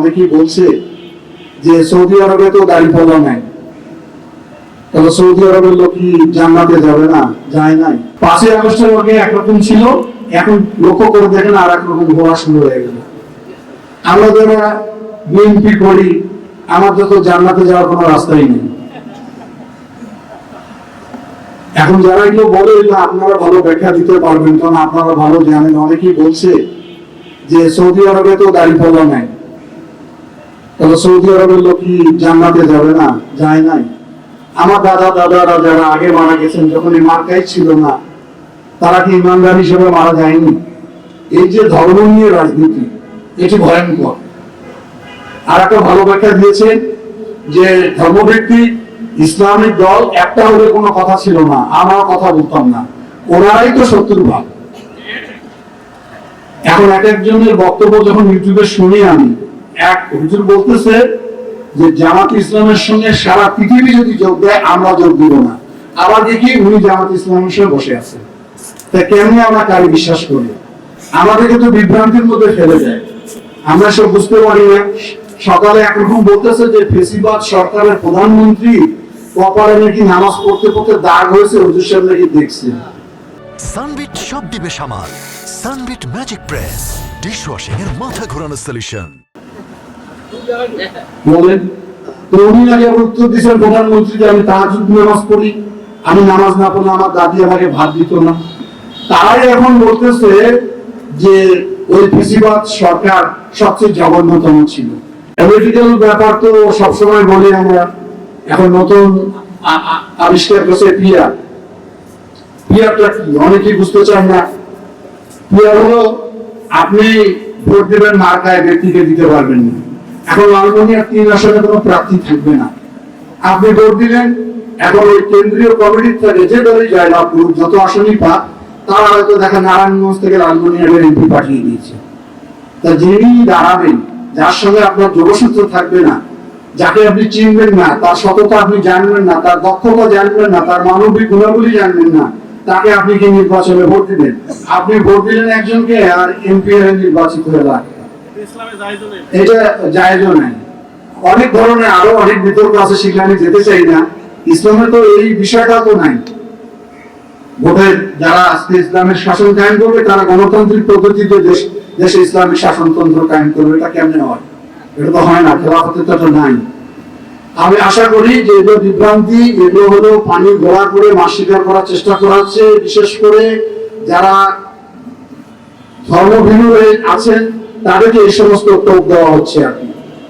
অনেকেই বলছে যে সৌদি আরবে তো দাড়ি পাল্লা নাই। তাহলে সৌদি আরবের লোক কি জান্নাতে যাবে না? যায় নাই। পাঁচই আগস্টের আগে একরকম ছিল, এখন লক্ষ্য করে দেখেন আর একরকম ঘোরা শুরু হয়ে গেল। আমরা যারা বিএনপি করি আমাদের তো জান্নাতে যাওয়ার কোনো রাস্তাই নেই। এখন যারা কেউ বলে না আপনারা ভালো ব্যাখ্যা দিতে পারবেন, কারণ আপনারা ভালো জানেন, অনেকেই বলছে যে সৌদি আরবে তো দাড়ি পাল্লা নাই। তাহলে সৌদি আরবের লোক কি জান্নাতে যাবে না? যায় নাই। আমার দাদা, দাদারা যারা আগে মারা গেছেন যখন এই মার্কাই ছিল না, তারা কি ইমানদার হিসেবে মারা যায়নি? এই যে ধর্ম নিয়ে রাজনীতি, এটি ভয়ঙ্কর। আর একটা ভালো ব্যাখ্যা দিয়েছেন যে ধর্মভিত্তি ইসলামিক দল একটা হলে কোনো কথা ছিল না, আমার কথা বলতাম না। ওনারাই তো শত্রু ভাগ এখন এক একজনের বক্তব্য যখন ইউটিউবে শুনি আমি এক হুজুর বলতেছে যে জামাত ইসলামের সঙ্গে সারা পৃথিবী যদি যোগ দেয়, আমরা যোগ দিব না। আবার দেখি উনি জামাত ইসলামের সঙ্গে বসে আছে। তা কেমনি আমরা কারি বিশ্বাস করি? আমাদেরকে তো বিভ্রান্তির মধ্যে ফেলে দেয়। আমরা সব বুঝতে পারি না। সকালে একরকম বলতেছে যে ফেসিবাদ সরকারের প্রধানমন্ত্রী কপালে নাকি নামাজ পড়তে পড়তে দাগ হয়েছে, হুজুর সাহেব নাকি দেখছে সানবিট সব দিবে সামাল। Sunbit magic press. ডিশওয়াশিং এর মাথা ঘোরানো সলিউশন বলেন আগে উত্তর দিচ্ছেন প্রধানমন্ত্রী যে আমি নামাজ পড়ি। আমি নামাজ না পড়লে আমার দাদি আমাকে ভাত দিত না। এখন বলতেছে যে ওই সরকার সবচেয়ে জঘন্যতম ছিল। পলিটিক্যাল ব্যাপার তো সবসময় বলি আমরা। এখন নতুন আবিষ্কার করছে পিয়ার পিয়ারটা কি? অনেকেই বুঝতে চান না। পিয়ার হলো, আপনি ভোট দেবেন মার্কায়, ব্যক্তিকে দিতে পারবেন না। এখন লালমনিয়ার তিন আসনে কোনো প্রার্থী থাকবে না। আপনি ভোট দিলেন, এখন ওই কেন্দ্রীয় কমিটির থেকে যে দলই যায় করুক যত আসনই পাক, তারা হয়তো দেখা নারায়ণগঞ্জ থেকে লালমনিয়ার এমপি পাঠিয়ে দিয়েছে। তা যিনি দাঁড়াবেন, যার সঙ্গে আপনার যোগসূত্র থাকবে না, যাকে আপনি চিনবেন না, তার সততা আপনি জানবেন না, তার দক্ষতা জানবেন না, তার মানবিক গুণাবলী জানবেন না, তাকে আপনি কি নির্বাচনে ভোট দিবেন? আপনি ভোট দিলেন একজনকে আর এমপি নির্বাচিত হয়ে এটা জায়জ নাই। অনেক ধরনের আরও অনেক বিতর্ক আছে আমি যেতে চাই না। ইসলামে তো এই বিষয়টা তো নাই। যারা আজকে ইসলামের শাসন কায়েম করবে, তারা গণতান্ত্রিক পদ্ধতিতে দেশ, দেশে ইসলামিক শাসনতন্ত্র কায়েম করবে, এটা কেমনে হয়? এটা তো হয় না তো নাই। আমি আশা করি যে এগুলো বিভ্রান্তি, এগুলো হলো পানি করে মাছ শিকার করার চেষ্টা করা হচ্ছে। বিশেষ করে যারা ধর্মভিন্ন হয়ে আছেন তাদেরকে এই সমস্ত টোপ দেওয়া হচ্ছে আর কি।